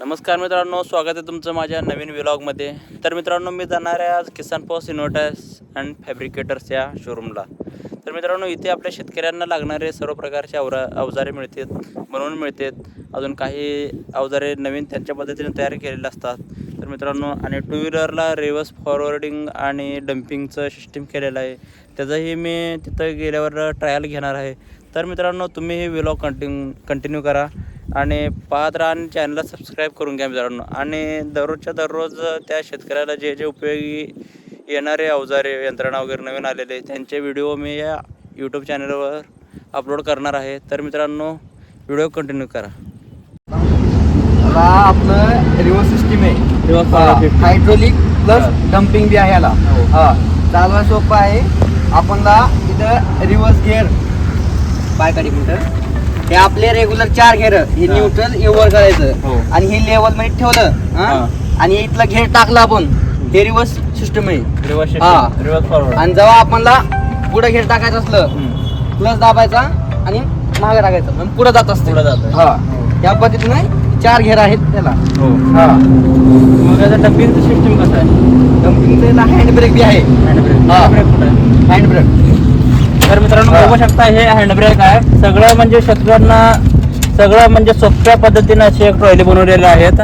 नमस्कार मित्रांनो स्वागत आहे तुमचं माझ्या नवीन व्लॉगमध्ये. तर मित्रांनो मी जाणार आहे आज किसान पॉस इन्व्हर्टर्स अँड फॅब्रिकेटर्स या शोरूमला तर मित्रांनो इथे आपल्या शेतकऱ्यांना लागणारे सर्व प्रकारचे अवरा अवजारे मिळतात बनवून मिळतात. अजून काही अवजारे नवीन त्यांच्या पद्धतीने तयार केलेले असतात. तर मित्रांनो आणि टू व्हीलरला रिव्हर्स फॉरवर्डिंग आणि डम्पिंगचं सिस्टीम केलेलं आहे. त्याचंही मी तिथं गेल्यावर ट्रायल घेणार आहे. तर मित्रांनो तुम्ही हे व्लॉग कंटिन्यू कंटिन्यू करा. आणि पाहत राहा आणि चॅनलला सबस्क्राईब करून घ्या मित्रांनो. आणि दररोजच्या दररोज त्या शेतकऱ्याला जे जे उपयोगी येणारे अवजारे यंत्रणा वगैरे नवीन आलेले त्यांचे व्हिडिओ मी या यूट्यूब चॅनलवर अपलोड करणार आहे. तर मित्रांनो व्हिडिओ कंटिन्यू करा. आता आपलं रिव्हर्स सिस्टीम आहे. Hydraulic plus. डम्पिंग बी आहे याला. हो. चालवा सोपं आहे. आपणला इथं रिव्हर्स गिअर बाय मीटर हे आपले रेग्युलर चार घेर. हे हा. न्यूट्रल हे वर करायचं. हो. आणि हे लेवलमध्ये ठेवलं हा? आणि इथला घेर टाकला आपण. हे रिव्हर्स सिस्टम आहे. हा. फॉरवर्ड आणि जेव्हा आपणला पुढे घेर टाकायचं असलं प्लस दाबायचा आणि मागे टाकायचं. म्हणजे पुढे जात असते. पुढं जातं. हा. हो. या पद्धतीने चार घेर आहेत त्याला. हो. हा. मग सिस्टीम कसं आहे? डम्पिंगचा हँड ब्रेक बी आहे. हा. कुठं आहे? हँड ब्रेक तर मित्रांनो. बघू शकता हे हँडब्रेक आहे. सगळं म्हणजे शेतकऱ्यांना सगळं म्हणजे सोप्या पद्धतीने अशी एक ट्रॉली बनवलेले आहेत.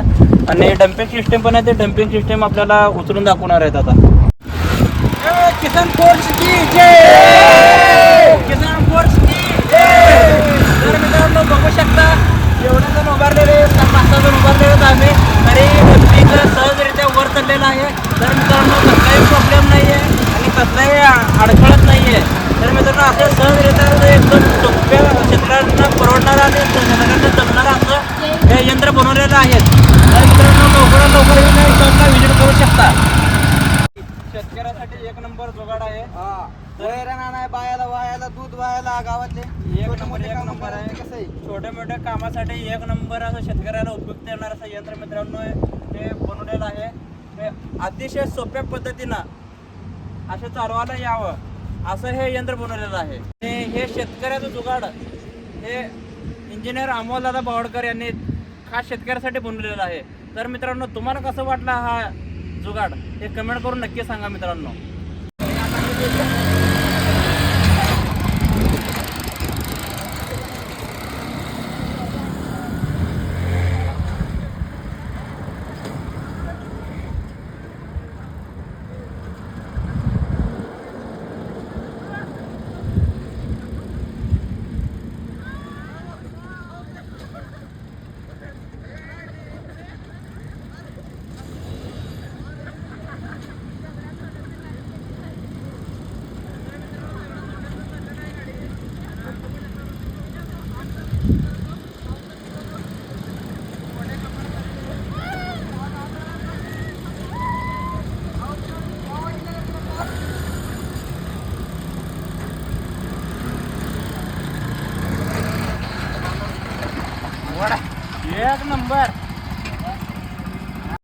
आणि डम्पिंग सिस्टीम पण आहे ते डम्पिंग सिस्टीम आपल्याला उचलून दाखवणार आहेत आता. किसान फोर्स की जय! किसान फोर्स की जय! तर मित्रांनो बघू शकता एवढे जण उभारलेले पाच सहा जण उभारलेले आम्ही. तरी डम्पिंग सहजरित्या वर चाललेलं आहे. तर मित्रांनो कसलाही प्रॉब्लेम नाही आहे आणि कसलाही तर सहजरित्या एकदम सोप्या शेतकऱ्यांना परवडणारं आणि शेतकऱ्यांना जमणारं असं हे यंत्र बनवलेलं आहे. तर मित्रांनो लवकरात लवकर येऊन शॉपला व्हिजिट करू शकता. शेतकऱ्यासाठी एक नंबर जुगाड आहे. वैरण आणाय बायाला वायाला दूध वायाला गावातले. एक नंबर एक नंबर आहे. कसं आहे छोट्या मोठ्या कामासाठी एक नंबर असं शेतकऱ्याला उपयुक्त येणार असं यंत्र मित्रांनो हे बनवलेलं आहे. अतिशय सोप्या पद्धतीनं असं चालवायला यावं. असं हे यंत्र बनवलेलं आहे. हे हे शेतकऱ्याचं जुगाड. हे इंजिनियर अमोलदादा बावडकर यांनी खास शेतकऱ्यासाठी बनवलेलं आहे. तर मित्रांनो तुम्हाला कसं वाटलं हा जुगाड? हे कमेंट करून नक्की सांगा मित्रांनो. एक नंबर